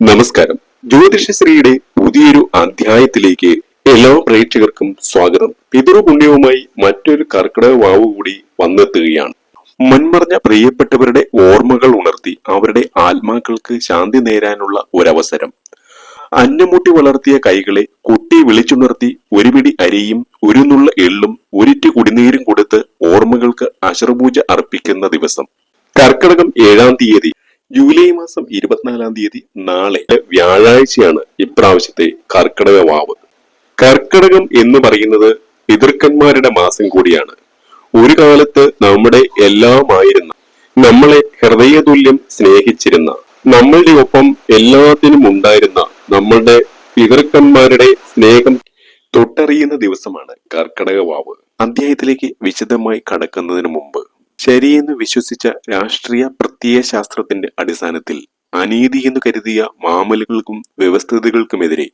നമസ്കാരം. ജ്യോതിഷശ്രീയുടെ പുതിയൊരു അധ്യായത്തിലേക്ക് എല്ലാ പ്രേക്ഷകർക്കും സ്വാഗതം. പിതൃപുണ്യവുമായി മറ്റൊരു കർക്കിടക വാവ് കൂടി വന്നെത്തുകയാണ്. മുൻമറഞ്ഞ പ്രിയപ്പെട്ടവരുടെ ഓർമ്മകൾ ഉണർത്തി അവരുടെ ആത്മാക്കൾക്ക് ശാന്തി നേരാനുള്ള ഒരവസരം. അന്നമുട്ടി വളർത്തിയ കൈകളെ കുട്ടി വിളിച്ചുണർത്തി ഒരു പിടി അരിയും ഒരു നുള്ള എള്ളും ഒരിറ്റ് കുടിനീരും കൊടുത്ത് ഓർമ്മകൾക്ക് അശ്രപൂജ അർപ്പിക്കുന്ന ദിവസം. കർക്കിടകം ഏഴാം തീയതി ജൂലൈ മാസം ഇരുപത്തിനാലാം തീയതി നാളെ വ്യാഴാഴ്ചയാണ് ഇപ്രാവശ്യത്തെ കർക്കിടക വാവ്. കർക്കിടകം എന്ന് പറയുന്നത് പിതൃക്കന്മാരുടെ മാസം കൂടിയാണ്. ഒരു കാലത്ത് നമ്മുടെ എല്ലാമായിരുന്ന നമ്മളെ ഹൃദയതുല്യം സ്നേഹിച്ചിരുന്ന നമ്മളുടെ ഒപ്പം എല്ലാത്തിനും ഉണ്ടായിരുന്ന നമ്മളുടെ പിതൃക്കന്മാരുടെ സ്നേഹം തൊട്ടറിയുന്ന ദിവസമാണ് കർക്കിടക വാവ്. അധ്യായത്തിലേക്ക് വിശദമായി കടക്കുന്നതിന് മുമ്പ് ശരിയെന്ന് വിശ്വസിച്ച രാഷ്ട്രീയ പ്രത്യയ ശാസ്ത്രത്തിന്റെ അടിസ്ഥാനത്തിൽ അനീതി എന്ന് കരുതിയ മാമലുകൾക്കും വ്യവസ്ഥിതികൾക്കുമെതിരെ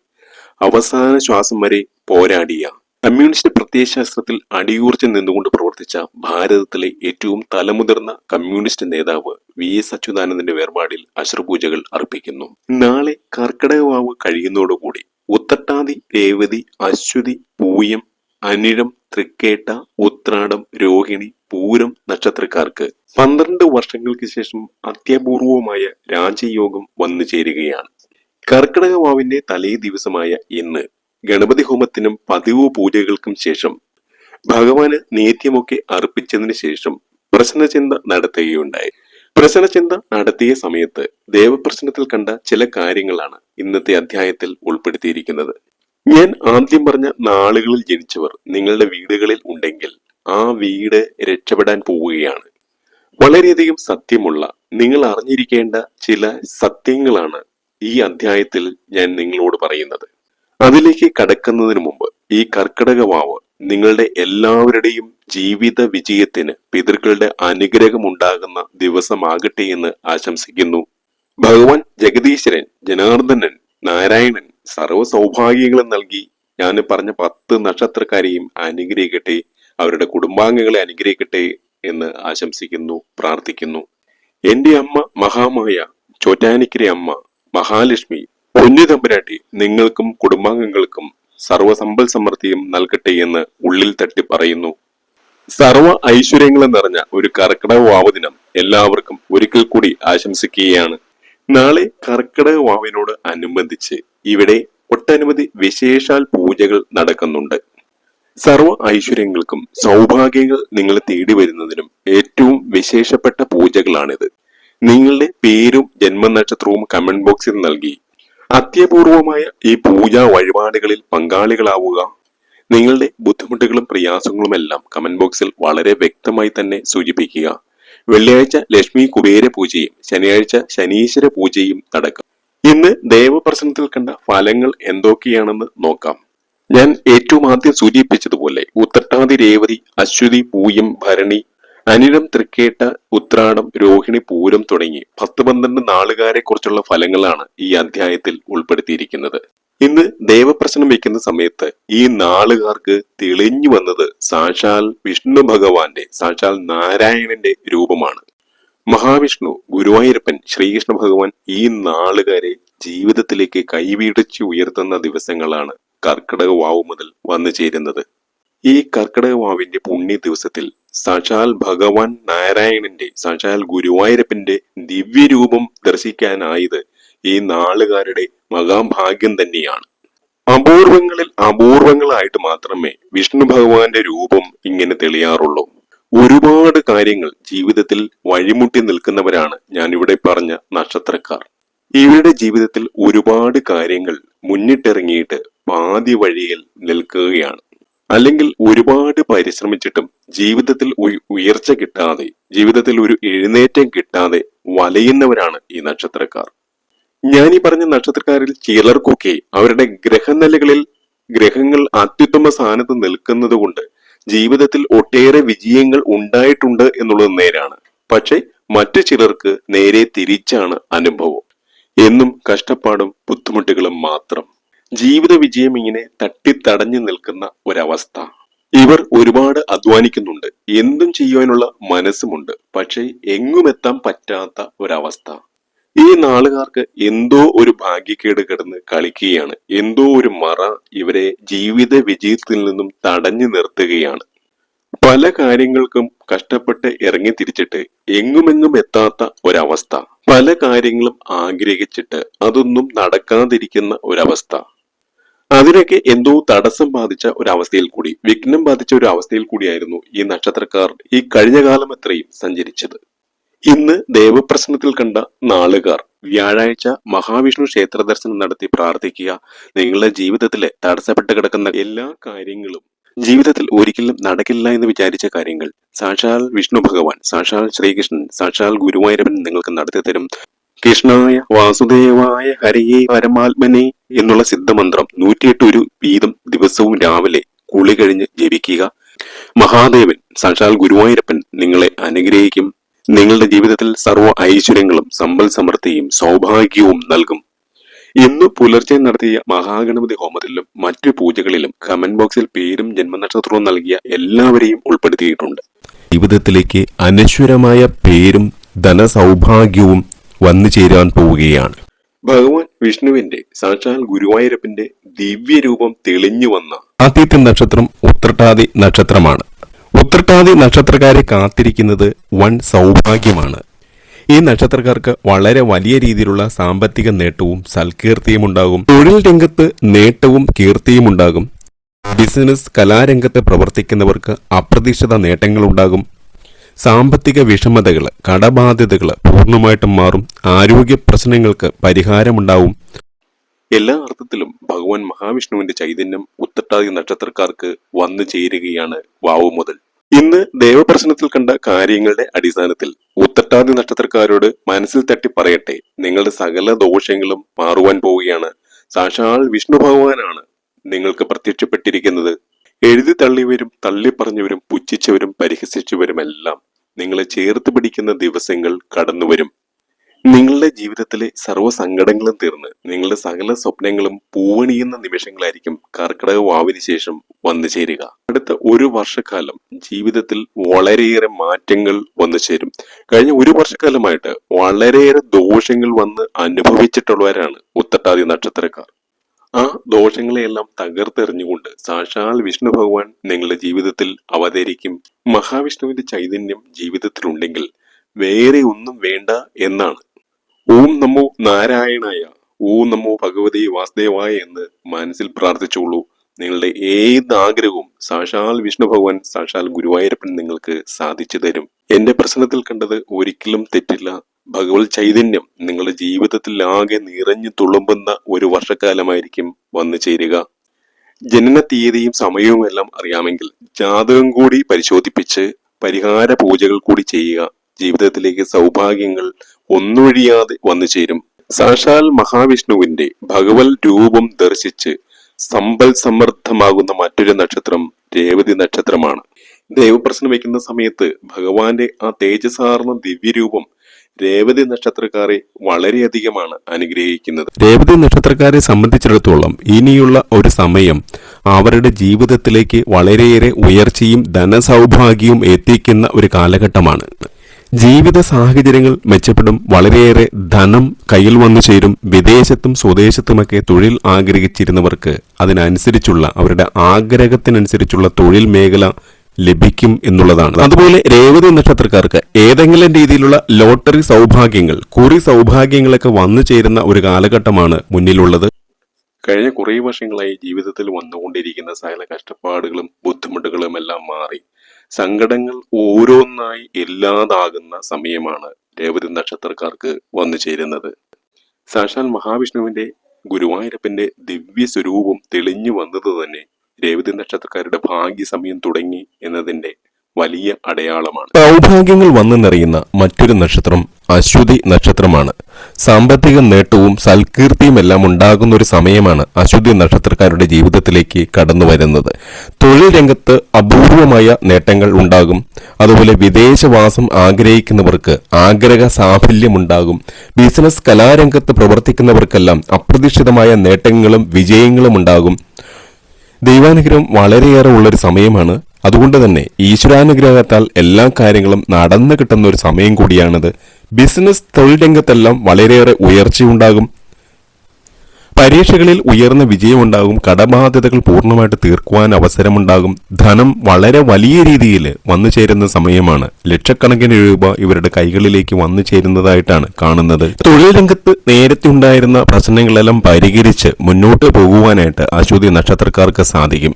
അവസാന ശ്വാസം വരെ പോരാടിയ കമ്മ്യൂണിസ്റ്റ് പ്രത്യയശാസ്ത്രത്തിൽ അടിയൂർച്ച നിന്നുകൊണ്ട് പ്രവർത്തിച്ച ഭാരതത്തിലെ ഏറ്റവും തലമുതിർന്ന കമ്മ്യൂണിസ്റ്റ് നേതാവ് വി എസ് അച്യുതാനന്ദന്റെ വേർപാടിൽ അശ്രപൂജകൾ അർപ്പിക്കുന്നു. നാളെ കർക്കിടകവാവ് കഴിയുന്നതോടുകൂടി ഉത്തട്ടാതി രേവതി അശ്വതി പൂയം അനിഴം തൃക്കേട്ട ഉത്രാടം രോഹിണി പൂരം നക്ഷത്രക്കാർക്ക് പന്ത്രണ്ട് വർഷങ്ങൾക്ക് ശേഷം അത്യപൂർവമായ രാജയോഗം വന്നു ചേരുകയാണ്. കർക്കിടക വാവിന്റെ തലേ ദിവസമായ ഇന്ന് ഗണപതി ഹോമത്തിനും പതിവ് പൂജകൾക്കും ശേഷം ഭഗവാന് നേത്യമൊക്കെ അർപ്പിച്ചതിന് ശേഷം പ്രശ്നചിന്ത നടത്തുകയുണ്ടായി. പ്രശ്നചിന്ത നടത്തിയ സമയത്ത് ദേവപ്രശ്നത്തിൽ കണ്ട ചില കാര്യങ്ങളാണ് ഇന്നത്തെ അധ്യായത്തിൽ ഉൾപ്പെടുത്തിയിരിക്കുന്നത്. ഞാൻ ആദ്യം പറഞ്ഞ നാളുകളിൽ ജനിച്ചവർ നിങ്ങളുടെ വീടുകളിൽ ഉണ്ടെങ്കിൽ ആ വീട് രക്ഷപ്പെടാൻ പോവുകയാണ്. വളരെയധികം സത്യമുള്ള നിങ്ങൾ അറിഞ്ഞിരിക്കേണ്ട ചില സത്യങ്ങളാണ് ഈ അധ്യായത്തിൽ ഞാൻ നിങ്ങളോട് പറയുന്നത്. അതിലേക്ക് കടക്കുന്നതിന് മുമ്പ് ഈ കർക്കിടക വാവ് നിങ്ങളുടെ എല്ലാവരുടെയും ജീവിത വിജയത്തിന് പിതൃക്കളുടെ അനുഗ്രഹം ഉണ്ടാകുന്ന ദിവസമാകട്ടെ എന്ന് ആശംസിക്കുന്നു. ഭഗവാൻ ജഗദീശ്വരൻ ജനാർദ്ദനൻ നാരായണൻ സർവ സൗഭാഗ്യങ്ങളും നൽകി ഞാൻ പറഞ്ഞ പത്ത് നക്ഷത്രക്കാരെയും അനുഗ്രഹിക്കട്ടെ അവരുടെ കുടുംബാംഗങ്ങളെ അനുഗ്രഹിക്കട്ടെ എന്ന് ആശംസിക്കുന്നു പ്രാർത്ഥിക്കുന്നു. എന്റെ അമ്മ മഹാമായ ചോറ്റാനിക്കരെ അമ്മ മഹാലക്ഷ്മി പൊന്നു തമ്പുരാട്ടി നിങ്ങൾക്കും കുടുംബാംഗങ്ങൾക്കും സർവസമ്പൽ സമൃദ്ധിയും നൽകട്ടെ എന്ന് ഉള്ളിൽ തട്ടി പറയുന്നു. സർവ ഐശ്വര്യങ്ങളും നിറഞ്ഞ ഒരു കർക്കിടക വാവ് ദിനം എല്ലാവർക്കും ഒരിക്കൽ കൂടി ആശംസിക്കുകയാണ്. നാളെ കർക്കിടക വാവിനോട് അനുബന്ധിച്ച് ഇവിടെ ഒട്ടനവധി വിശേഷാൽ പൂജകൾ നടക്കുന്നുണ്ട്. സർവ ഐശ്വര്യങ്ങൾക്കും സൗഭാഗ്യങ്ങൾ നിങ്ങൾ തേടി വരുന്നതിനും ഏറ്റവും വിശേഷപ്പെട്ട പൂജകളാണിത്. നിങ്ങളുടെ പേരും ജന്മനക്ഷത്രവും കമന്റ് ബോക്സിൽ നൽകി. അത്യപൂർവമായ ഈ പൂജാ വഴിപാടുകളിൽ പങ്കാളികളാവുക. നിങ്ങളുടെ ബുദ്ധിമുട്ടുകളും പ്രയാസങ്ങളുമെല്ലാം കമന്റ് ബോക്സിൽ വളരെ വ്യക്തമായി തന്നെ സൂചിപ്പിക്കുക. വെള്ളിയാഴ്ച ലക്ഷ്മി കുബേര പൂജയും ശനിയാഴ്ച ശനീശ്വര പൂജയും നടക്കും. ഇന്ന് ദേവപ്രസന്നത്തിൽ കണ്ട ഫലങ്ങൾ എന്തൊക്കെയാണെന്ന് നോക്കാം. ഞാൻ ഏറ്റവും ആദ്യം സൂചിപ്പിച്ചതുപോലെ ഉത്രട്ടാതി രേവതി അശ്വതി പൂയം ഭരണി അനിഴം തൃക്കേട്ട ഉത്രാടം രോഹിണി പൂരം തുടങ്ങി പത്ത് പന്ത്രണ്ട് നാളുകാരെ കുറിച്ചുള്ള ഫലങ്ങളാണ് ഈ അധ്യായത്തിൽ ഉൾപ്പെടുത്തിയിരിക്കുന്നത്. ഇന്ന് ദേവപ്രശ്നം വയ്ക്കുന്ന സമയത്ത് ഈ നാളുകാർക്ക് തെളിഞ്ഞു വന്നത് സാക്ഷാൽ വിഷ്ണു ഭഗവാന്റെ സാക്ഷാൽ നാരായണന്റെ രൂപമാണ്. മഹാവിഷ്ണു ഗുരുവായൂരപ്പൻ ശ്രീകൃഷ്ണ ഭഗവാൻ ഈ നാളുകാരെ ജീവിതത്തിലേക്ക് കൈവീടിച്ച് ഉയർത്തുന്ന ദിവസങ്ങളാണ് കർക്കിടക വാവ് മുതൽ വന്നു ചേരുന്നത്. ഈ കർക്കിടക വാവിന്റെ പുണ്യ ദിവസത്തിൽ സാക്ഷാൽ ഭഗവാൻ നാരായണന്റെ സാക്ഷാൽ ഗുരുവായൂരപ്പന്റെ ദിവ്യരൂപം ദർശിക്കാനായത് ഈ നാളുകാരുടെ മഹാഭാഗ്യം തന്നെയാണ്. അപൂർവങ്ങളിൽ അപൂർവങ്ങളായിട്ട് മാത്രമേ വിഷ്ണു ഭഗവാന്റെ രൂപം ഇങ്ങനെ തെളിയാറുള്ളൂ. ഒരുപാട് കാര്യങ്ങൾ ജീവിതത്തിൽ വഴിമുട്ടി നിൽക്കുന്നവരാണ് ഞാൻ ഇവിടെ പറഞ്ഞ നക്ഷത്രക്കാർ. ഇവരുടെ ജീവിതത്തിൽ ഒരുപാട് കാര്യങ്ങൾ മുന്നിട്ടിറങ്ങിയിട്ട് പാതി വഴിയിൽ നിൽക്കുകയാണ്. അല്ലെങ്കിൽ ഒരുപാട് പരിശ്രമിച്ചിട്ടും ജീവിതത്തിൽ ഉയർച്ച കിട്ടാതെ ജീവിതത്തിൽ ഒരു എഴുന്നേറ്റം കിട്ടാതെ വലയുന്നവരാണ് ഈ നക്ഷത്രക്കാർ. ഞാൻ ഈ പറഞ്ഞ നക്ഷത്രക്കാരിൽ ചിലർക്കൊക്കെ അവരുടെ ഗ്രഹനിലകളിൽ ഗ്രഹങ്ങൾ അത്യുത്തമ സ്ഥാനത്ത് നിൽക്കുന്നത് കൊണ്ട് ജീവിതത്തിൽ ഒട്ടേറെ വിജയങ്ങൾ ഉണ്ടായിട്ടുണ്ട് എന്നുള്ളത് നേരാണ്. പക്ഷെ മറ്റു ചിലർക്ക് നേരെ തിരിച്ചാണ് അനുഭവം. എന്നും കഷ്ടപ്പാടും ബുദ്ധിമുട്ടുകളും മാത്രം. ജീവിത വിജയം ഇങ്ങനെ തട്ടിത്തടഞ്ഞു നിൽക്കുന്ന ഒരവസ്ഥ. ഇവർ ഒരുപാട് അധ്വാനിക്കുന്നുണ്ട്. എന്തും ചെയ്യുവാനുള്ള മനസ്സുമുണ്ട്. പക്ഷേ എങ്ങുമെത്താൻ പറ്റാത്ത ഒരവസ്ഥ. ഈ നാളുകാർക്ക് എന്തോ ഒരു ഭാഗ്യക്കേട് കിടന്ന് കളിക്കുകയാണ്. എന്തോ ഒരു മറ ഇവരെ ജീവിത വിജയത്തിൽ നിന്നും തടഞ്ഞു നിർത്തുകയാണ്. പല കാര്യങ്ങൾക്കും കഷ്ടപ്പെട്ട് ഇറങ്ങി തിരിച്ചിട്ട് എങ്ങുമെങ്ങും എത്താത്ത ഒരവസ്ഥ. പല കാര്യങ്ങളും ആഗ്രഹിച്ചിട്ട് അതൊന്നും നടക്കാതിരിക്കുന്ന ഒരവസ്ഥ. അതിനൊക്കെ എന്തോ തടസ്സം ബാധിച്ച ഒരു അവസ്ഥയിൽ കൂടി വിഘ്നം ബാധിച്ച ഒരു അവസ്ഥയിൽ കൂടിയായിരുന്നു ഈ നക്ഷത്രക്കാർ ഈ കഴിഞ്ഞ കാലം എത്രയും സഞ്ചരിച്ചത്. ഇന്ന് ദേവപ്രസന്നത്തിൽ കണ്ട നാളുകാർ. വ്യാഴാഴ്ച മഹാവിഷ്ണു ക്ഷേത്ര ദർശനം നടത്തി പ്രാർത്ഥിക്കുക. നിങ്ങളുടെ ജീവിതത്തിലെ തടസ്സപ്പെട്ട് കിടക്കുന്ന എല്ലാ കാര്യങ്ങളും ജീവിതത്തിൽ ഒരിക്കലും നടക്കില്ല എന്ന് വിചാരിച്ച കാര്യങ്ങൾ സാക്ഷാൽ വിഷ്ണു ഭഗവാൻ സാക്ഷാൽ ശ്രീകൃഷ്ണൻ സാക്ഷാൽ ഗുരുവായൂരപ്പൻ നിങ്ങൾക്ക് നടത്തി തരും. കൃഷ്ണായ വാസുദേവായ ഹരയേ പരമാത്മനെ എന്നുള്ള സിദ്ധമന്ത്രം നൂറ്റിയെട്ട് ഒരു വീതം ദിവസവും രാവിലെ കുളി കഴിഞ്ഞ് ജപിക്കുക. മഹാദേവൻ സാക്ഷാൽ ഗുരുവായൂരപ്പൻ നിങ്ങളെ അനുഗ്രഹിക്കും. നിങ്ങളുടെ ജീവിതത്തിൽ സർവ ഐശ്വര്യങ്ങളും സമ്പൽ സമൃദ്ധിയും സൗഭാഗ്യവും നൽകും. ഇന്ന് പുലർച്ചെ നടത്തിയ മഹാഗണപതി ഹോമത്തിലും മറ്റു പൂജകളിലും കമന്റ് ബോക്സിൽ പേരും ജന്മനക്ഷത്രവും നൽകിയ എല്ലാവരെയും ഉൾപ്പെടുത്തിയിട്ടുണ്ട്. ജീവിതത്തിലേക്ക് അനശ്വരമായ പേരും ധനസൗഭാഗ്യവും വന്നു ചേരാൻ പോവുകയാണ്. ഭഗവാൻ വിഷ്ണുവിന്റെ സാക്ഷാൽ ഗുരുവായൂരപ്പന്റെ ദിവ്യരൂപം തെളിഞ്ഞു വന്ന ആദ്യത്തെ നക്ഷത്രം ഉത്രട്ടാതി നക്ഷത്രമാണ്. ഉത്രട്ടാതി നക്ഷത്രക്കാരെ കാത്തിരിക്കുന്നത് വൻ സൗഭാഗ്യമാണ്. ഈ നക്ഷത്രക്കാർക്ക് വളരെ വലിയ രീതിയിലുള്ള സാമ്പത്തിക നേട്ടവും സൽകീർത്തിയും ഉണ്ടാകും തൊഴിൽ രംഗത്ത് നേട്ടവും കീർത്തിയും ഉണ്ടാകും ബിസിനസ് കലാരംഗത്ത് പ്രവർത്തിക്കുന്നവർക്ക് അപ്രതീക്ഷിത നേട്ടങ്ങൾ ഉണ്ടാകും സാമ്പത്തിക വിഷമതകൾ കടബാധ്യതകൾ പൂർണമായിട്ടും മാറും. ആരോഗ്യ പ്രശ്നങ്ങൾക്ക് പരിഹാരമുണ്ടാവും. എല്ലാ അർത്ഥത്തിലും ഭഗവാൻ മഹാവിഷ്ണുവിന്റെ ചൈതന്യം ഉത്തട്ടാതി നക്ഷത്രക്കാർക്ക് വന്നു ചേരുകയാണ് വാവു മുതൽ. ഇന്ന് ദേവപ്രശ്നത്തിൽ കണ്ട കാര്യങ്ങളുടെ അടിസ്ഥാനത്തിൽ ഉത്തട്ടാതി നക്ഷത്രക്കാരോട് മനസ്സിൽ തട്ടി പറയട്ടെ. നിങ്ങളുടെ സകല ദോഷങ്ങളും മാറുവാൻ പോവുകയാണ്. സാക്ഷാൽ വിഷ്ണു ഭഗവാനാണ് നിങ്ങൾക്ക് പ്രത്യക്ഷപ്പെട്ടിരിക്കുന്നത്. എഴുതി തള്ളിയവരും തള്ളിപ്പറഞ്ഞവരും പുച്ഛിച്ചവരും പരിഹസിച്ചവരുമെല്ലാം നിങ്ങളെ ചേർത്ത് പിടിക്കുന്ന ദിവസങ്ങൾ കടന്നുവരും. നിങ്ങളുടെ ജീവിതത്തിലെ സർവ സങ്കടങ്ങളും തീർന്ന് നിങ്ങളുടെ സകല സ്വപ്നങ്ങളും പൂവണിയുന്ന നിമിഷങ്ങളായിരിക്കും കർക്കിടക വാവിന് ശേഷം വന്നു ചേരുക അടുത്ത ഒരു വർഷക്കാലം ജീവിതത്തിൽ വളരെയേറെ മാറ്റങ്ങൾ വന്നു ചേരും. കഴിഞ്ഞ ഒരു വർഷക്കാലമായിട്ട് വളരെയേറെ ദോഷങ്ങൾ വന്ന് അനുഭവിച്ചിട്ടുള്ളവരാണ് ഉത്തട്ടാദി നക്ഷത്രക്കാർ. ആ ദോഷങ്ങളെയെല്ലാം തകർത്തെറിഞ്ഞുകൊണ്ട് സാക്ഷാൽ വിഷ്ണു ഭഗവാൻ നിങ്ങളുടെ ജീവിതത്തിൽ അവതരിക്കും. മഹാവിഷ്ണുവിന്റെ ചൈതന്യം ജീവിതത്തിലുണ്ടെങ്കിൽ വേറെ ഒന്നും വേണ്ട എന്നാണ്. ഓം നമോ നാരായണായ ഓം നമോ ഭഗവതി വാസുദേവായ എന്ന് മനസ്സിൽ പ്രാർത്ഥിച്ചോളൂ നിങ്ങളുടെ ഏത് ആഗ്രഹവും സാക്ഷാൽ വിഷ്ണു ഭഗവാൻ സാക്ഷാൽ ഗുരുവായൂരപ്പൻ നിങ്ങൾക്ക് സാധിച്ചു തരും. എന്റെ പ്രശ്നത്തിൽ കണ്ടത് ഒരിക്കലും തെറ്റില്ല. ഭഗവത് ചൈതന്യം നിങ്ങളുടെ ജീവിതത്തിൽ ആകെ നിറഞ്ഞു തുളുമ്പുന്ന ഒരു വർഷക്കാലമായിരിക്കും വന്നു ചേരുക. ജനന തീയതിയും സമയവും എല്ലാം അറിയാമെങ്കിൽ ജാതകം കൂടി പരിശോധിപ്പിച്ച് പരിഹാര പൂജകൾ കൂടി ചെയ്യുക. ജീവിതത്തിലേക്ക് സൗഭാഗ്യങ്ങൾ ഒന്നൊഴിയാതെ വന്നു ചേരും. സാക്ഷാൽ മഹാവിഷ്ണുവിന്റെ ഭഗവത് രൂപം ദർശിച്ച് സമ്പൽ സമൃദ്ധമാകുന്ന മറ്റൊരു നക്ഷത്രം രേവതി നക്ഷത്രമാണ്. ദൈവപ്രശ്നം വയ്ക്കുന്ന സമയത്ത് ഭഗവാന്റെ ആ തേജസാർന്ന ദിവ്യരൂപം രേവതി നക്ഷത്രക്കാരെ വളരെയധികമാണ് അനുഗ്രഹിക്കുന്നത്. രേവതി നക്ഷത്രക്കാരെ സംബന്ധിച്ചിടത്തോളം ഇനിയുള്ള ഒരു സമയം അവരുടെ ജീവിതത്തിലേക്ക് വളരെയേറെ ഉയർച്ചയും ധനസൗഭാഗ്യവും എത്തിക്കുന്ന ഒരു കാലഘട്ടമാണ്. ജീവിത സാഹചര്യങ്ങൾ മെച്ചപ്പെടും. വളരെയേറെ ധനം കയ്യിൽ വന്നു ചേരും. വിദേശത്തും സ്വദേശത്തുമൊക്കെ തൊഴിൽ ആഗ്രഹിച്ചിരുന്നവർക്ക് അതിനനുസരിച്ചുള്ള അവരുടെ ആഗ്രഹത്തിനനുസരിച്ചുള്ള തൊഴിൽ മേഖല ലഭിക്കും എന്നുള്ളതാണ്. അതുപോലെ രേവതി നക്ഷത്രക്കാർക്ക് ഏതെങ്കിലും രീതിയിലുള്ള ലോട്ടറി സൗഭാഗ്യങ്ങൾ കുറി സൗഭാഗ്യങ്ങളൊക്കെ വന്നു ചേരുന്ന ഒരു കാലഘട്ടമാണ് മുന്നിലുള്ളത്. കഴിഞ്ഞ കുറേ വർഷങ്ങളായി ജീവിതത്തിൽ വന്നുകൊണ്ടിരിക്കുന്ന സകല കഷ്ടപ്പാടുകളും ബുദ്ധിമുട്ടുകളും എല്ലാം മാറി. സങ്കടങ്ങൾ ഓരോന്നായി ഇല്ലാതാകുന്ന സമയമാണ് രേവതി നക്ഷത്രക്കാർക്ക് വന്നു ചേരുന്നത്. സാക്ഷാൽ മഹാവിഷ്ണുവിന്റെ ഗുരുവായൂരപ്പന്റെ ദിവ്യ സ്വരൂപം തെളിഞ്ഞു വന്നത് തന്നെ രേവതി നക്ഷത്രക്കാരുടെ ഭാഗ്യ സമയം തുടങ്ങി എന്നതിന്റെ വലിയ അടയാളമാണ്. സൗഭാഗ്യങ്ങൾ വന്നു നിറയുന്ന മറ്റൊരു നക്ഷത്രം അശ്വതി നക്ഷത്രമാണ്. സാമ്പത്തിക നേട്ടവും സൽകീർത്തിയും എല്ലാം ഉണ്ടാകുന്ന ഒരു സമയമാണ് അശ്വതി നക്ഷത്രക്കാരുടെ ജീവിതത്തിലേക്ക് കടന്നു വരുന്നത്. തൊഴിൽ രംഗത്ത് അപൂർവമായ നേട്ടങ്ങൾ ഉണ്ടാകും. അതുപോലെ വിദേശവാസം ആഗ്രഹിക്കുന്നവർക്ക് ആഗ്രഹ സാഫല്യമുണ്ടാകും. ബിസിനസ് കലാരംഗത്ത് പ്രവർത്തിക്കുന്നവർക്കെല്ലാം അപ്രതീക്ഷിതമായ നേട്ടങ്ങളും വിജയങ്ങളും ഉണ്ടാകും. ദൈവാനുഗ്രഹം വളരെയേറെ ഉള്ളൊരു സമയമാണ്. അതുകൊണ്ട് തന്നെ ഈശ്വരാനുഗ്രഹത്താൽ എല്ലാ കാര്യങ്ങളും നടന്നു കിട്ടുന്ന ഒരു സമയം കൂടിയാണിത്. ബിസിനസ് തൊഴിൽ രംഗത്തെല്ലാം വളരെയേറെ ഉയർച്ചയുണ്ടാകും. പരീക്ഷകളിൽ ഉയർന്ന വിജയമുണ്ടാകും. കടബാധ്യതകൾ പൂർണമായിട്ട് തീർക്കുവാൻ അവസരമുണ്ടാകും. ധനം വളരെ വലിയ രീതിയിൽ വന്നു ചേരുന്ന സമയമാണ്. ലക്ഷക്കണക്കിന് രൂപ ഇവരുടെ കൈകളിലേക്ക് വന്നു ചേരുന്നതായിട്ടാണ് കാണുന്നത്. തൊഴിൽ രംഗത്ത് നേരത്തെ ഉണ്ടായിരുന്ന പ്രശ്നങ്ങളെല്ലാം പരിഹരിച്ച് മുന്നോട്ട് പോകുവാനായിട്ട് അശ്വതി നക്ഷത്രക്കാർക്ക് സാധിക്കും.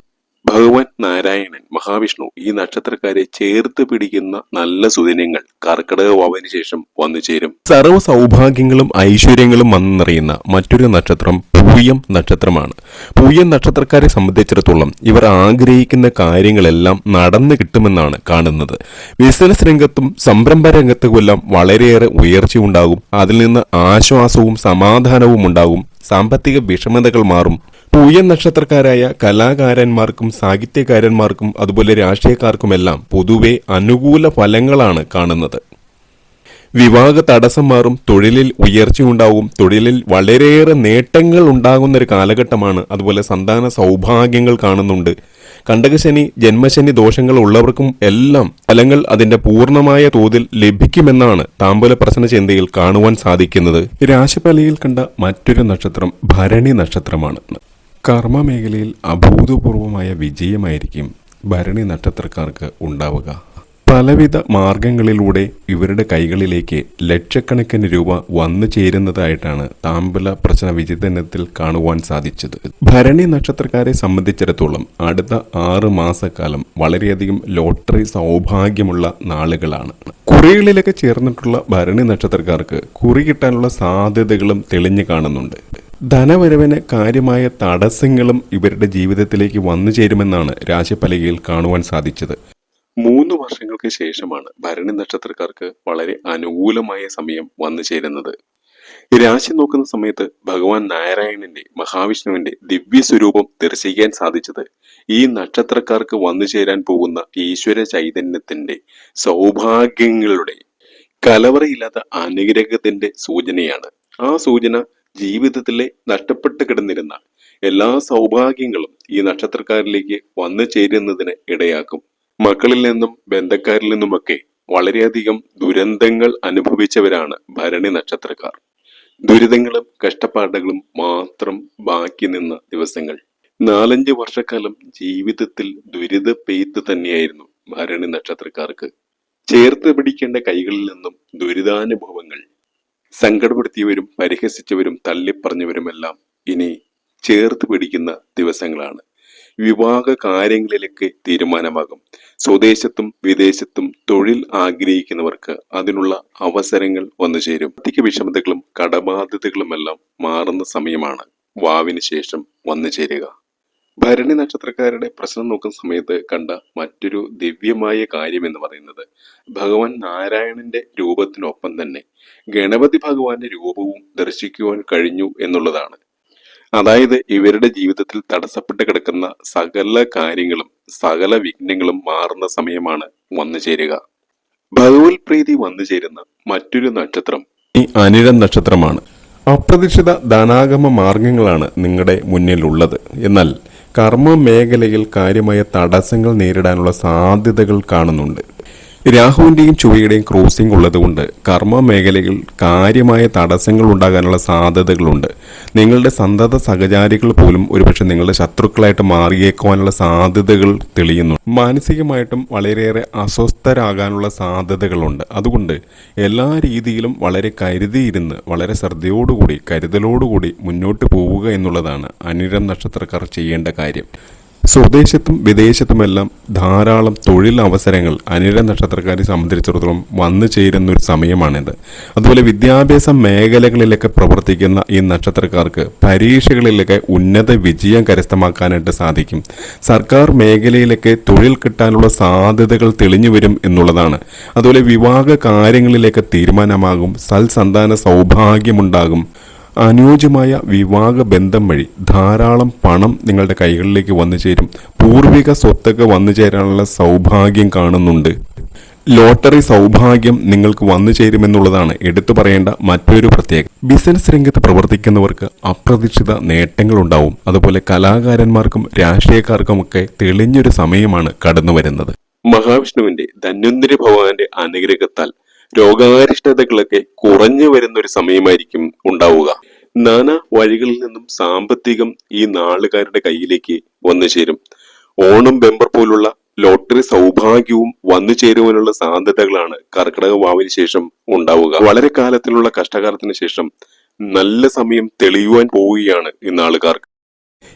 ഭഗവാൻ നാരായണൻ മഹാവിഷ്ണു ഈ നക്ഷത്രക്കാരെ ചേർത്ത് പിടിക്കുന്ന നല്ല സുദിനങ്ങൾ കർക്കിടക വാവിന് ശേഷം വന്നു ചേരും. സർവ സൗഭാഗ്യങ്ങളും ഐശ്വര്യങ്ങളും വന്നറിയുന്ന മറ്റൊരു നക്ഷത്രം പൂയം നക്ഷത്രമാണ്. പൂയം നക്ഷത്രക്കാരെ സംബന്ധിച്ചിടത്തോളം ഇവർ ആഗ്രഹിക്കുന്ന കാര്യങ്ങളെല്ലാം നടന്നു കിട്ടുമെന്നാണ് കാണുന്നത്. ബിസിനസ് രംഗത്തും സംരംഭ രംഗത്തുമെല്ലാം വളരെയേറെ ഉയർച്ചയുണ്ടാകും അതിൽ നിന്ന് ആശ്വാസവും സമാധാനവും ഉണ്ടാകും. സാമ്പത്തിക വിഷമതകൾ മാറും. പൂയൻ നക്ഷത്രക്കാരായ കലാകാരന്മാർക്കും സാഹിത്യകാരന്മാർക്കും അതുപോലെ രാഷ്ട്രീയക്കാർക്കുമെല്ലാം പൊതുവെ അനുകൂല ഫലങ്ങളാണ് കാണുന്നത്. വിവാഹ തടസ്സം മാറും തൊഴിലിൽ ഉയർച്ചയുണ്ടാവും തൊഴിലിൽ വളരെയേറെ നേട്ടങ്ങൾ ഉണ്ടാകുന്ന ഒരു കാലഘട്ടമാണ് അതുപോലെ സന്താന സൗഭാഗ്യങ്ങൾ കാണുന്നുണ്ട്. കണ്ടകശനി ജന്മശനി ദോഷങ്ങൾ ഉള്ളവർക്കും എല്ലാം ഫലങ്ങൾ അതിന്റെ പൂർണമായ തോതിൽ ലഭിക്കുമെന്നാണ് താമ്പൂല പ്രശ്ന ചിന്തയിൽ കാണുവാൻ സാധിക്കുന്നത്. രാശിഫലയിൽ കണ്ട മറ്റൊരു നക്ഷത്രം ഭരണി നക്ഷത്രമാണ്. കർമ്മ മേഖലയിൽ അഭൂതപൂർവമായ വിജയമായിരിക്കും ഭരണി നക്ഷത്രക്കാർക്ക് ഉണ്ടാവുക. പലവിധ മാർഗങ്ങളിലൂടെ ഇവരുടെ കൈകളിലേക്ക് ലക്ഷക്കണക്കിന് രൂപ വന്നു ചേരുന്നതായിട്ടാണ് താമ്പല പ്രശ്ന വിചിതനത്തിൽ കാണുവാൻ സാധിച്ചത്. ഭരണി നക്ഷത്രക്കാരെ സംബന്ധിച്ചിടത്തോളം അടുത്ത ആറ് മാസക്കാലം വളരെയധികം ലോട്ടറി സൗഭാഗ്യമുള്ള നാളുകളാണ്. കുറികളിലൊക്കെ ചേർന്നിട്ടുള്ള ഭരണി നക്ഷത്രക്കാർക്ക് കുറി കിട്ടാനുള്ള സാധ്യതകളും തെളിഞ്ഞു കാണുന്നുണ്ട്. ധനവരവിന് കാര്യമായ തടസ്സങ്ങളും ഇവരുടെ ജീവിതത്തിലേക്ക് വന്നു ചേരുമെന്നാണ് രാശിപ്പലകയിൽ കാണുവാൻ സാധിച്ചത്. മൂന്ന് വർഷങ്ങൾക്ക് ശേഷമാണ് ഭരണി നക്ഷത്രക്കാർക്ക് വളരെ അനുകൂലമായ സമയം വന്നു ചേരുന്നത്. രാശി നോക്കുന്ന സമയത്ത് ഭഗവാൻ നാരായണന്റെ മഹാവിഷ്ണുവിന്റെ ദിവ്യ സ്വരൂപം ദർശിക്കാൻ സാധിച്ചത് ഈ നക്ഷത്രക്കാർക്ക് വന്നു ചേരാൻ പോകുന്ന ഈശ്വര ചൈതന്യത്തിന്റെ സൗഭാഗ്യങ്ങളുടെ കലവറയില്ലാത്ത അനുഗ്രഹത്തിന്റെ സൂചനയാണ്. ആ സൂചന ജീവിതത്തിലെ നഷ്ടപ്പെട്ട് കിടന്നിരുന്ന എല്ലാ സൗഭാഗ്യങ്ങളും ഈ നക്ഷത്രക്കാരിലേക്ക് വന്നു ചേരുന്നതിന് ഇടയാക്കും. മക്കളിൽ നിന്നും ബന്ധക്കാരിൽ നിന്നുമൊക്കെ വളരെയധികം ദുരന്തങ്ങൾ അനുഭവിച്ചവരാണ് ഭരണി നക്ഷത്രക്കാർ. ദുരിതങ്ങളും കഷ്ടപ്പാടുകളും മാത്രം ബാക്കി നിന്ന ദിവസങ്ങൾ. നാലഞ്ച് വർഷക്കാലം ജീവിതത്തിൽ ദുരിത പെയ്ത്ത് തന്നെയായിരുന്നു ഭരണി നക്ഷത്രക്കാർക്ക്. ചേർത്ത് പിടിക്കേണ്ട കൈകളിൽ നിന്നും ദുരിതാനുഭവങ്ങൾ സങ്കടപ്പെടുത്തിയവരും പരിഹസിച്ചവരും തള്ളിപ്പറഞ്ഞവരുമെല്ലാം ഇനി ചേർത്ത് പിടിക്കുന്ന ദിവസങ്ങളാണ്. വിവാഹ കാര്യങ്ങളിലൊക്കെ തീരുമാനമാകും. സ്വദേശത്തും വിദേശത്തും തൊഴിൽ ആഗ്രഹിക്കുന്നവർക്ക് അതിനുള്ള അവസരങ്ങൾ വന്നു ചേരും. അധിക വിഷമതകളും കടബാധ്യതകളുമെല്ലാം മാറുന്ന സമയമാണ് വാവിന് ശേഷം വന്നു ചേരുക. ഭരണി നക്ഷത്രക്കാരുടെ പ്രശ്നം നോക്കുന്ന സമയത്ത് കണ്ട മറ്റൊരു ദിവ്യമായ കാര്യം എന്ന് പറയുന്നത് ഭഗവാൻ നാരായണന്റെ രൂപത്തിനൊപ്പം തന്നെ ഗണപതി ഭഗവാന്റെ രൂപവും ദർശിക്കുവാൻ കഴിഞ്ഞു എന്നുള്ളതാണ്. അതായത് ഇവരുടെ ജീവിതത്തിൽ തടസ്സപ്പെട്ട് കിടക്കുന്ന സകല കാര്യങ്ങളും സകല വിഘ്നങ്ങളും മാറുന്ന സമയമാണ് വന്നു ചേരുക. ഭഗവത് പ്രീതി വന്നു ചേരുന്ന മറ്റൊരു നക്ഷത്രം ഈ അനിഴം നക്ഷത്രമാണ്. അപ്രതീക്ഷിത ധനാഗമ മാർഗങ്ങളാണ് നിങ്ങളുടെ മുന്നിലുള്ളത്. എന്നാൽ കർമ്മ മേഖലയിൽ കാര്യമായ തടസ്സങ്ങൾ നേരിടാനുള്ള സാധ്യതകൾ കാണുന്നുണ്ട്. രാഹുവിന്റെയും ചൊവ്വയുടെയും ക്രോസിംഗ് ഉള്ളതുകൊണ്ട് കർമ്മ മേഖലയിൽ കാര്യമായ തടസ്സങ്ങൾ ഉണ്ടാകാനുള്ള സാധ്യതകളുണ്ട്. നിങ്ങളുടെ സന്തത സഹചാരികൾ പോലും ഒരുപക്ഷെ നിങ്ങളുടെ ശത്രുക്കളായിട്ട് മാറിയേക്കുവാനുള്ള സാധ്യതകൾ തെളിയുന്നു മാനസികമായിട്ടും വളരെയേറെ അസ്വസ്ഥരാകാനുള്ള സാധ്യതകളുണ്ട്. അതുകൊണ്ട് എല്ലാ രീതിയിലും വളരെ കരുതിയിരുന്ന് വളരെ ശ്രദ്ധയോടുകൂടി കരുതലോടുകൂടി മുന്നോട്ട് പോവുക എന്നുള്ളതാണ് അനിരം നക്ഷത്രക്കാർ ചെയ്യേണ്ട കാര്യം. സ്വദേശത്തും വിദേശത്തുമെല്ലാം ധാരാളം തൊഴിൽ അവസരങ്ങൾ അനിര നക്ഷത്രക്കാരെ സംബന്ധിച്ചിടത്തോളം വന്നു ചേരുന്ന ഒരു സമയമാണിത്. അതുപോലെ വിദ്യാഭ്യാസ മേഖലകളിലൊക്കെ പ്രവർത്തിക്കുന്ന ഈ നക്ഷത്രക്കാർക്ക് പരീക്ഷകളിലൊക്കെ ഉന്നത വിജയം കരസ്ഥമാക്കാനായിട്ട് സാധിക്കും. സർക്കാർ മേഖലയിലൊക്കെ തൊഴിൽ കിട്ടാനുള്ള സാധ്യതകൾ തെളിഞ്ഞു വരും എന്നുള്ളതാണ്. അതുപോലെ വിവാഹ കാര്യങ്ങളിലേക്ക് തീരുമാനമാകും. സൽസന്താന സൗഭാഗ്യമുണ്ടാകും. അനുയോജ്യമായ വിവാഹ ബന്ധം വഴി ധാരാളം പണം നിങ്ങളുടെ കൈകളിലേക്ക് വന്നു ചേരും. പൂർവിക സ്വത്തൊക്കെ വന്നു ചേരാനുള്ള സൗഭാഗ്യം കാണുന്നുണ്ട്. ലോട്ടറി സൗഭാഗ്യം നിങ്ങൾക്ക് വന്നു ചേരുമെന്നുള്ളതാണ് എടുത്തു പറയേണ്ട മറ്റൊരു പ്രത്യേകത. ബിസിനസ് രംഗത്ത് പ്രവർത്തിക്കുന്നവർക്ക് അപ്രതീക്ഷിത നേട്ടങ്ങൾ നേട്ടങ്ങളുണ്ടാവും. അതുപോലെ കലാകാരന്മാർക്കും രാഷ്ട്രീയക്കാർക്കും രാഷ്ട്രീയക്കാർക്കുമൊക്കെ തെളിഞ്ഞൊരു സമയമാണ് കടന്നു വരുന്നത്. മഹാവിഷ്ണുവിന്റെ ധന്വന്തരി ഭഗവാന്റെ അനുഗ്രഹത്താൽ രോഗാരിഷ്ടതകളൊക്കെ കുറഞ്ഞു വരുന്ന ഒരു സമയമായിരിക്കും ഉണ്ടാവുക. നാനാ വഴികളിൽ നിന്നും സാമ്പത്തികം ഈ നാളുകാരുടെ കയ്യിലേക്ക് വന്നു ചേരും. ഓണം ബെമ്പർ പോലുള്ള ലോട്ടറി സൗഭാഗ്യവും വന്നു ചേരുവാനുള്ള സാധ്യതകളാണ് കർക്കിടക വാവിന് ശേഷം ഉണ്ടാവുക. വളരെ കാലത്തിലുള്ള കഷ്ടകാലത്തിന് ശേഷം നല്ല സമയം തെളിയുവാൻ പോവുകയാണ് ഈ നാളുകാർക്ക്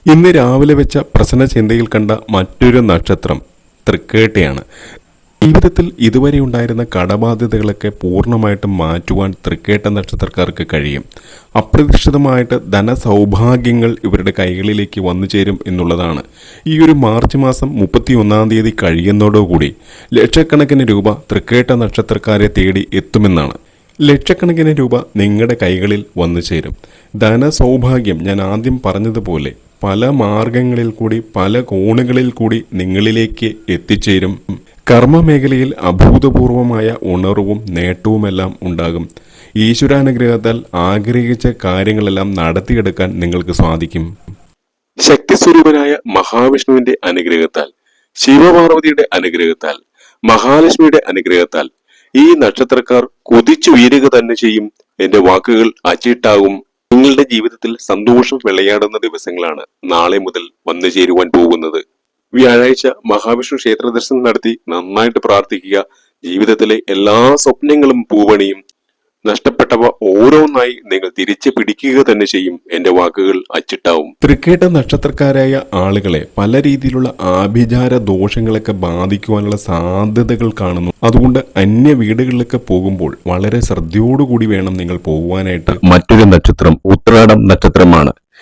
ഇന്ന് രാവിലെ വെച്ച പ്രസന്ന ചിന്തയിൽ കണ്ട മറ്റൊരു നക്ഷത്രം തൃക്കേട്ടയാണ്. ജീവിതത്തിൽ ഇതുവരെ ഉണ്ടായിരുന്ന കടബാധ്യതകളൊക്കെ പൂർണമായിട്ടും മാറ്റുവാൻ തൃക്കേട്ട നക്ഷത്രക്കാർക്ക് കഴിയും. അപ്രതീക്ഷിതമായിട്ട് ധനസൗഭാഗ്യങ്ങൾ ഇവരുടെ കൈകളിലേക്ക് വന്നു ചേരും എന്നുള്ളതാണ്. ഈ ഒരു മാർച്ച് മാസം മുപ്പത്തി ഒന്നാം തീയതി കഴിയുന്നതോടുകൂടി ലക്ഷക്കണക്കിന് രൂപ തൃക്കേട്ട നക്ഷത്രക്കാരെ തേടി എത്തുമെന്നാണ്. ലക്ഷക്കണക്കിന് രൂപ നിങ്ങളുടെ കൈകളിൽ വന്നു ചേരും. ധനസൗഭാഗ്യം ഞാൻ ആദ്യം പറഞ്ഞതുപോലെ പല മാർഗങ്ങളിൽ കൂടി പല കോണുകളിൽ കൂടി നിങ്ങളിലേക്ക് എത്തിച്ചേരും. കർമ്മമേഖലയിൽ അഭൂതപൂർവമായ ഉണർവും നേട്ടവുമെല്ലാം ഉണ്ടാകും. ഈശ്വരാനുഗ്രഹത്താൽ ആഗ്രഹിച്ച കാര്യങ്ങളെല്ലാം നടത്തിയെടുക്കാൻ നിങ്ങൾക്ക് സാധിക്കും. ശക്തി സ്വരൂപനായ മഹാവിഷ്ണുവിന്റെ അനുഗ്രഹത്താൽ ശിവപാർവതിയുടെ അനുഗ്രഹത്താൽ മഹാലക്ഷ്മിയുടെ അനുഗ്രഹത്താൽ ഈ നക്ഷത്രക്കാർ കുതിച്ചുയരുക തന്നെ ചെയ്യും. എന്റെ വാക്കുകൾ അച്ചിട്ടാകും നിങ്ങളുടെ ജീവിതത്തിൽ സന്തോഷം വിളയാടുന്ന ദിവസങ്ങളാണ് നാളെ മുതൽ വന്നു ചേരുവാൻ പോകുന്നത്. വ്യാഴാഴ്ച മഹാവിഷ്ണു ക്ഷേത്ര ദർശനം നടത്തി നന്നായിട്ട് പ്രാർത്ഥിക്കുക. ജീവിതത്തിലെ എല്ലാ സ്വപ്നങ്ങളും പൂവണിയും നഷ്ടപ്പെട്ടവ ഓരോന്നായി നിങ്ങൾ തിരിച്ചു പിടിക്കുക തന്നെ ചെയ്യും. എന്റെ വാക്കുകൾ അച്ചിട്ടാവും. തൃക്കേട്ട നക്ഷത്രക്കാരായ ആളുകളെ പല രീതിയിലുള്ള ആഭിചാര ദോഷങ്ങളൊക്കെ ബാധിക്കുവാനുള്ള സാധ്യതകൾ കാണുന്നു. അതുകൊണ്ട് അന്യ വീടുകളിലൊക്കെ പോകുമ്പോൾ വളരെ ശ്രദ്ധയോടുകൂടി വേണം നിങ്ങൾ പോകുവാനായിട്ട് മറ്റൊരു നക്ഷത്രം ഉത്രാടം നക്ഷത്രമാണ്.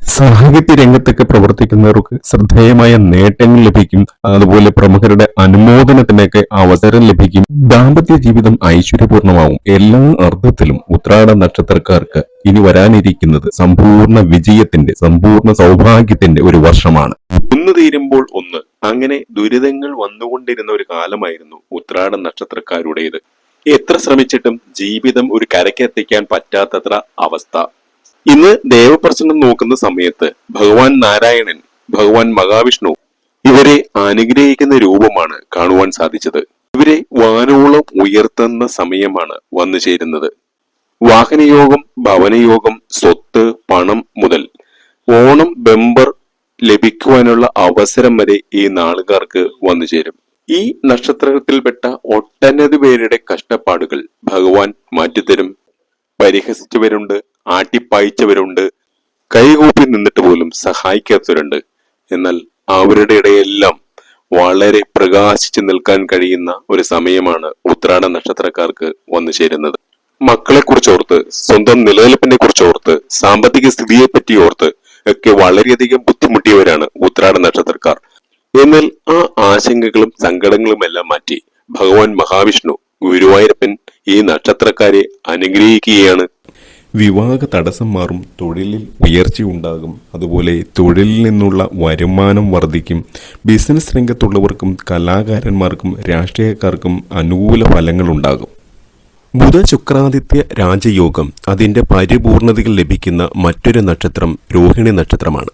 സാഹിത്യ രംഗത്തൊക്കെ പ്രവർത്തിക്കുന്നവർക്ക് ശ്രദ്ധേയമായ നേട്ടങ്ങൾ ലഭിക്കും. അതുപോലെ പ്രമുഖരുടെ അനുമോദനത്തിനൊക്കെ അവസരം ലഭിക്കും. ദാമ്പത്യ ജീവിതം ഐശ്വര്യപൂർണമാവും. എല്ലാ അർത്ഥത്തിലും ഉത്രാട നക്ഷത്രക്കാർക്ക് ഇനി വരാനിരിക്കുന്നത് സമ്പൂർണ വിജയത്തിന്റെ സമ്പൂർണ സൗഭാഗ്യത്തിന്റെ ഒരു വർഷമാണ്. ഒന്ന് തീരുമ്പോൾ ഒന്ന് അങ്ങനെ ദുരിതങ്ങൾ വന്നുകൊണ്ടിരുന്ന ഒരു കാലമായിരുന്നു ഉത്രാട നക്ഷത്രക്കാരുടേത്. എത്ര ശ്രമിച്ചിട്ടും ജീവിതം ഒരു കരക്കെത്തിക്കാൻ പറ്റാത്തത്ര അവസ്ഥ. ഇന്ന് ദേവപ്രസംഗം നോക്കുന്ന സമയത്ത് ഭഗവാൻ നാരായണൻ ഭഗവാൻ മഹാവിഷ്ണു ഇവരെ അനുഗ്രഹിക്കുന്ന രൂപമാണ് കാണുവാൻ സാധിച്ചത്. ഇവരെ വാനോളം ഉയർത്തുന്ന സമയമാണ് വന്നു ചേരുന്നത്. വാഹനയോഗം ഭവനയോഗം സ്വത്ത് പണം മുതൽ ഓണം ബെമ്പർ ലഭിക്കുവാനുള്ള അവസരം വരെ ഈ നാളുകാർക്ക് വന്നു ചേരും. ഈ നക്ഷത്രത്തിൽപ്പെട്ട ഒട്ടനവധി പേരുടെ കഷ്ടപ്പാടുകൾ ഭഗവാൻ മാറ്റിത്തരും. പരിഹസിച്ചവരുണ്ട്. ആട്ടിപ്പായിച്ചവരുണ്ട് കൈകൂപ്പി നിന്നിട്ട് പോലും സഹായിക്കാത്തവരുണ്ട്. എന്നാൽ അവരുടെ ഇടയെല്ലാം വളരെ പ്രകാശിച്ചു നിൽക്കാൻ കഴിയുന്ന ഒരു സമയമാണ് ഉത്രാട നക്ഷത്രക്കാർക്ക് വന്നു ചേരുന്നത്. മക്കളെ കുറിച്ചോർത്ത് സ്വന്തം നിലനിൽപ്പിനെ കുറിച്ചോർത്ത് സാമ്പത്തിക സ്ഥിതിയെ പറ്റി ഓർത്ത് ഒക്കെ വളരെയധികം ബുദ്ധിമുട്ടിയവരാണ് ഉത്രാട നക്ഷത്രക്കാർ. എന്നാൽ ആ ആശങ്കകളും സങ്കടങ്ങളും എല്ലാം മാറ്റി ഭഗവാൻ മഹാവിഷ്ണു ഗുരുവായൂരപ്പൻ ഈ നക്ഷത്രക്കാരെ അനുഗ്രഹിക്കുകയാണ് വിവാഹ തടസ്സം മാറും തൊഴിലിൽ ഉയർച്ചയുണ്ടാകും അതുപോലെ തൊഴിലിൽ നിന്നുള്ള വരുമാനം വർദ്ധിക്കും. ബിസിനസ് രംഗത്തുള്ളവർക്കും കലാകാരന്മാർക്കും രാഷ്ട്രീയക്കാർക്കും അനുകൂല ഫലങ്ങളുണ്ടാകും ബുധ ശുക്രാദിത്യ രാജയോഗം. അതിന്റെ പരിപൂർണതകൾ ലഭിക്കുന്ന മറ്റൊരു നക്ഷത്രം രോഹിണി നക്ഷത്രമാണ്.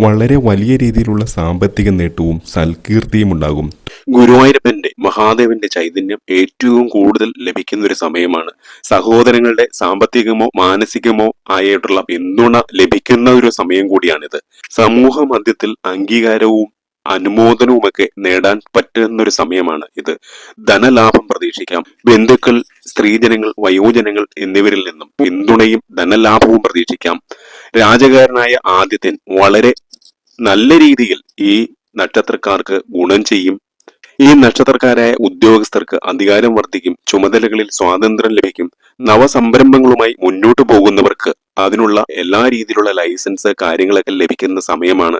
വളരെ വലിയ രീതിയിലുള്ള സാമ്പത്തിക നേട്ടവും സൽകീർത്തിയും ഉണ്ടാകും. ഗുരുവായൂരപ്പന്റെ മഹാദേവന്റെ ചൈതന്യം ഏറ്റവും കൂടുതൽ ലഭിക്കുന്ന ഒരു സമയമാണ്. സഹോദരങ്ങളുടെ സാമ്പത്തികമോ മാനസികമോ ആയിട്ടുള്ള പിന്തുണ ലഭിക്കുന്ന ഒരു സമയം കൂടിയാണിത്. സമൂഹ മധ്യത്തിൽ അംഗീകാരവും അനുമോദനവുമൊക്കെ നേടാൻ പറ്റുന്ന ഒരു സമയമാണ് ഇത്. ധനലാഭം പ്രതീക്ഷിക്കാം. ബന്ധുക്കൾ സ്ത്രീജനങ്ങൾ വയോജനങ്ങൾ എന്നിവരിൽ നിന്നും പിന്തുണയും ധനലാഭവും പ്രതീക്ഷിക്കാം. രാജകാരനായ ആദിത്യൻ വളരെ നല്ല രീതിയിൽ ഈ നക്ഷത്രക്കാർക്ക് ഗുണം ചെയ്യും. ഈ നക്ഷത്രക്കാരായ ഉദ്യോഗസ്ഥർക്ക് അധികാരം വർദ്ധിക്കും. ചുമതലകളിൽ സ്വാതന്ത്ര്യം ലഭിക്കും. നവസംരംഭങ്ങളുമായി മുന്നോട്ട് പോകുന്നവർക്ക് അതിനുള്ള എല്ലാ രീതിയിലുള്ള ലൈസൻസ് കാര്യങ്ങളൊക്കെ ലഭിക്കുന്ന സമയമാണ്.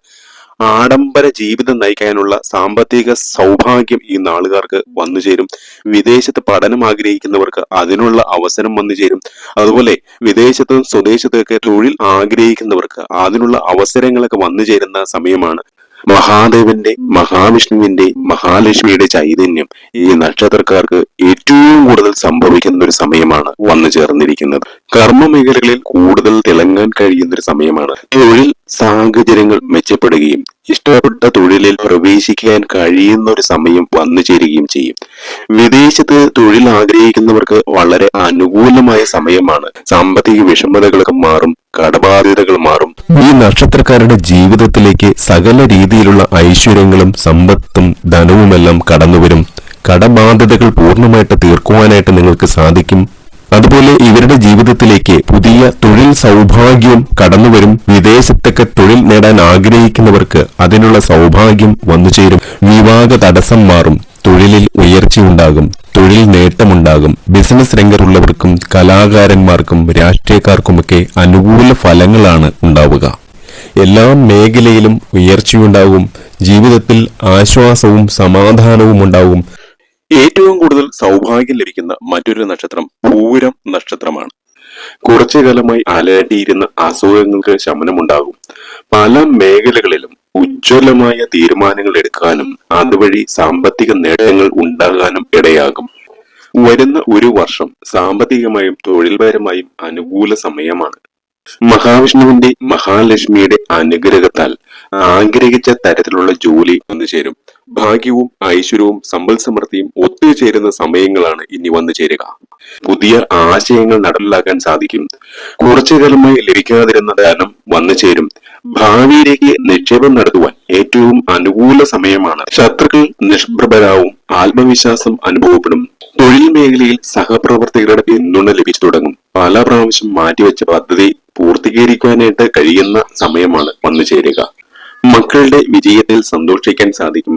ആഡംബര ജീവിതം നയിക്കാനുള്ള സാമ്പത്തിക സൗഭാഗ്യം ഈ നാളുകാർക്ക് വന്നു ചേരും. വിദേശത്ത് പഠനം ആഗ്രഹിക്കുന്നവർക്ക് അതിനുള്ള അവസരം വന്നു ചേരും. അതുപോലെ വിദേശത്തും സ്വദേശത്തും ഒക്കെ തൊഴിൽ ആഗ്രഹിക്കുന്നവർക്ക് അതിനുള്ള അവസരങ്ങളൊക്കെ വന്നു ചേരുന്ന സമയമാണ് മഹാദേവന്റെ മഹാവിഷ്ണുവിന്റെ മഹാലക്ഷ്മിയുടെ ചൈതന്യം ഈ നക്ഷത്രക്കാർക്ക് ഏറ്റവും കൂടുതൽ സംഭവിക്കുന്ന ഒരു സമയമാണ് വന്നു ചേർന്നിരിക്കുന്നത്. കർമ്മ മേഖലകളിൽ കൂടുതൽ തിളങ്ങാൻ കഴിയുന്ന ഒരു സമയമാണ്. തൊഴിൽ സാഹചര്യങ്ങൾ മെച്ചപ്പെടുകയും ഇഷ്ടപ്പെട്ട തൊഴിലിൽ പ്രവേശിക്കാൻ കഴിയുന്ന ഒരു സമയം വന്നു ചേരുകയും ചെയ്യും. വിദേശത്ത് തൊഴിൽ ആഗ്രഹിക്കുന്നവർക്ക് വളരെ അനുകൂലമായ സമയമാണ്. സാമ്പത്തിക വിഷമതകളൊക്കെ മാറും. കടബാധ്യതകൾ മാറും. ഈ നക്ഷത്രക്കാരുടെ ജീവിതത്തിലേക്ക് സകല രീതിയിലുള്ള ഐശ്വര്യങ്ങളും സമ്പത്തും ധനവുമെല്ലാം കടന്നുവരും. കടബാധ്യതകൾ പൂർണമായിട്ട് തീർക്കുവാനായിട്ട് നിങ്ങൾക്ക് സാധിക്കും. അതുപോലെ ഇവരുടെ ജീവിതത്തിലേക്ക് പുതിയ തൊഴിൽ സൗഭാഗ്യം കടന്നുവരും. വിദേശത്തൊക്കെ തൊഴിൽ നേടാൻ ആഗ്രഹിക്കുന്നവർക്ക് അതിനുള്ള സൗഭാഗ്യം വന്നു ചേരും വിവാഹ തടസ്സം മാറും. തൊഴിലിൽ ഉയർച്ചയുണ്ടാകും തൊഴിൽ നേട്ടമുണ്ടാകും. ബിസിനസ് രംഗത്തുള്ളവർക്കും കലാകാരന്മാർക്കും രാഷ്ട്രീയക്കാർക്കുമൊക്കെ അനുകൂല ഫലങ്ങളാണ് ഉണ്ടാവുക. എല്ലാ മേഖലയിലും ഉയർച്ചയുണ്ടാകും ജീവിതത്തിൽ ആശ്വാസവും സമാധാനവും ഉണ്ടാവും ഏറ്റവും കൂടുതൽ സൗഭാഗ്യം ലഭിക്കുന്ന മറ്റൊരു നക്ഷത്രം പൂരം നക്ഷത്രമാണ്. കുറച്ചു കാലമായി അലട്ടിയിരുന്ന അസുഖങ്ങൾക്ക് ശമനമുണ്ടാകും. പല മേഖലകളിലും ഉജ്ജ്വലമായ തീരുമാനങ്ങൾ എടുക്കാനും അതുവഴി സാമ്പത്തിക നേട്ടങ്ങൾ ഉണ്ടാകാനും ഇടയാകും. വരുന്ന ഒരു വർഷം സാമ്പത്തികമായും തൊഴിൽപരമായും അനുകൂല സമയമാണ്. മഹാവിഷ്ണുവിന്റെ മഹാലക്ഷ്മിയുടെ അനുഗ്രഹത്താൽ ആഗ്രഹിച്ച തരത്തിലുള്ള ജോലി വന്നു ചേരും ഭാഗ്യവും ഐശ്വര്യവും സമ്പൽ സമൃദ്ധിയും ഒത്തുചേരുന്ന സമയങ്ങളാണ് ഇനി വന്നു ചേരുക. പുതിയ ആശയങ്ങൾ നടപ്പിലാക്കാൻ സാധിക്കും. കുറച്ചു കാലമായി ലഭിക്കാതിരുന്ന ധനം വന്നു ചേരും. ഭാവിയിലേക്ക് നിക്ഷേപം നടത്തുവാൻ ഏറ്റവും അനുകൂല സമയമാണ്. ശത്രുക്കൾ നിഷ്പ്രഭരാവും ആത്മവിശ്വാസം അനുഭവപ്പെടും. തൊഴിൽ മേഖലയിൽ സഹപ്രവർത്തകരുടെ പിന്തുണ ലഭിച്ചു തുടങ്ങും. പല പ്രാവശ്യം മാറ്റിവെച്ച പദ്ധതി പൂർത്തീകരിക്കാനായിട്ട് കഴിയുന്ന സമയമാണ് വന്നു ചേരുക. മക്കളുടെ വിജയത്തിൽ സന്തോഷിക്കാൻ സാധിക്കും.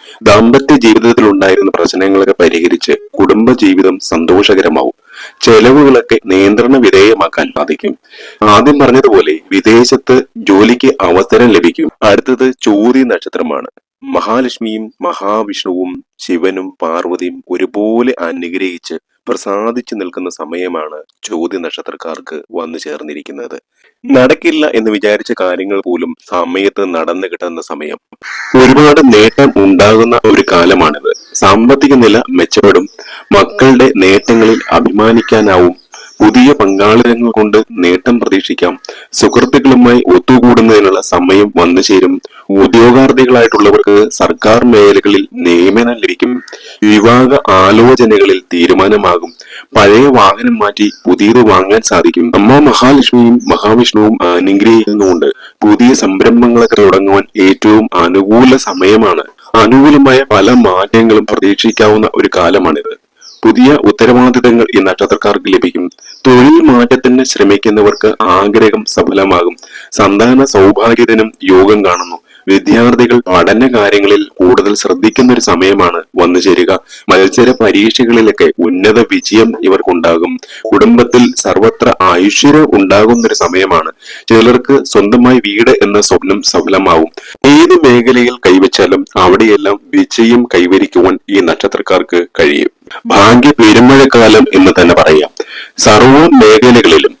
ദാമ്പത്യ ജീവിതത്തിൽ ഉണ്ടായിരുന്ന പ്രശ്നങ്ങളൊക്കെ പരിഹരിച്ച് കുടുംബ ജീവിതം സന്തോഷകരമാവും. ചെലവുകളൊക്കെ നിയന്ത്രണ വിധേയമാക്കാൻ സാധിക്കും. ആദ്യം പറഞ്ഞതുപോലെ വിദേശത്ത് ജോലിക്ക് അവസരം ലഭിക്കും. അടുത്തത് ചോതി നക്ഷത്രമാണ്. മഹാലക്ഷ്മിയും മഹാവിഷ്ണുവും ശിവനും പാർവതിയും ഒരുപോലെ അനുഗ്രഹിച്ച് പ്രസാദിച്ചു നിൽക്കുന്ന സമയമാണ് ചോദ്യ നക്ഷത്രക്കാർക്ക് വന്നു ചേർന്നിരിക്കുന്നത്. നടക്കില്ല എന്ന് വിചാരിച്ച കാര്യങ്ങൾ പോലും സമയത്ത് നടന്നു കിട്ടുന്ന സമയം. ഒരുപാട് നേട്ടം ഉണ്ടാകുന്ന ഒരു കാലമാണിത്. സാമ്പത്തിക നില മെച്ചപ്പെടും. മക്കളുടെ നേട്ടങ്ങളിൽ അഭിമാനിക്കാനാവും പുതിയ പങ്കാളിത്തങ്ങൾ കൊണ്ട് നേട്ടം പ്രതീക്ഷിക്കാം. സുഹൃത്തുക്കളുമായി ഒത്തുകൂടുന്നതിനുള്ള സമയം വന്നു ചേരും. ഉദ്യോഗാർത്ഥികളായിട്ടുള്ളവർക്ക് സർക്കാർ മേഖലകളിൽ നിയമനം ലഭിക്കും. വിവാഹ ആലോചനകളിൽ തീരുമാനമാകും. പഴയ വാഹനം മാറ്റി പുതിയത് വാങ്ങാൻ സാധിക്കും. അമ്മ മഹാലക്ഷ്മിയും മഹാവിഷ്ണുവും അനുഗ്രഹിക്കുന്നുകൊണ്ട് പുതിയ സംരംഭങ്ങളൊക്കെ തുടങ്ങുവാൻ ഏറ്റവും അനുകൂല സമയമാണ്. അനുകൂലമായ പല മാറ്റങ്ങളും പ്രതീക്ഷിക്കാവുന്ന ഒരു കാലമാണിത്. പുതിയ ഉത്തരവാദിത്തങ്ങൾ ഈ നക്ഷത്രക്കാർക്ക് ലഭിക്കും. തൊഴിൽ മാറ്റത്തിന് ശ്രമിക്കുന്നവർക്ക് ആഗ്രഹം സഫലമാകും. സന്താന സൗഭാഗ്യത്തിനും യോഗം കാണുന്നു. വിദ്യാർത്ഥികൾ പഠന കാര്യങ്ങളിൽ കൂടുതൽ ശ്രദ്ധിക്കുന്ന ഒരു സമയമാണ് വന്നു ചേരുക. മത്സര പരീക്ഷകളിലൊക്കെ ഉന്നത വിജയം ഇവർക്കുണ്ടാകും. കുടുംബത്തിൽ സർവത്ര ഐശ്വര്യം ഉണ്ടാകുന്ന ഒരു സമയമാണ്. ചിലർക്ക് സ്വന്തമായി വീട് എന്ന സ്വപ്നം സഫലമാവും. ഏത് മേഖലയിൽ കൈവച്ചാലും അവിടെയെല്ലാം വിജയം കൈവരിക്കുവാൻ ഈ നക്ഷത്രക്കാർക്ക് കഴിയും. ഭാഗ്യ പെരുമഴക്കാലം എന്ന് തന്നെ പറയാം. സർവ മേഖലകളിലും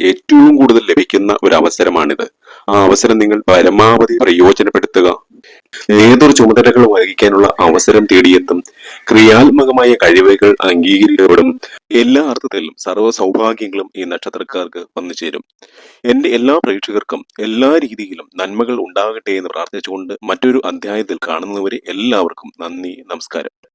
ഏറ്റവും കൂടുതൽ ലഭിക്കുന്ന ഒരു അവസരമാണിത് ആ അവസരം നിങ്ങൾ പരമാവധി പ്രയോജനപ്പെടുത്തുക. ഏതൊരു ചുമതലകൾ വഹിക്കാനുള്ള അവസരം തേടിയെത്തും. ക്രിയാത്മകമായ കഴിവുകൾ അംഗീകരിക്കപ്പെടും. എല്ലാ അർത്ഥത്തിലും സർവ സൗഭാഗ്യങ്ങളും ഈ നക്ഷത്രക്കാർക്ക് വന്നു ചേരും. എന്റെ എല്ലാ പ്രേക്ഷകർക്കും എല്ലാ രീതിയിലും നന്മകൾ ഉണ്ടാകട്ടെ എന്ന് പ്രാർത്ഥിച്ചുകൊണ്ട് മറ്റൊരു അധ്യായത്തിൽ കാണുന്നവരെ എല്ലാവർക്കും നന്ദി നമസ്കാരം.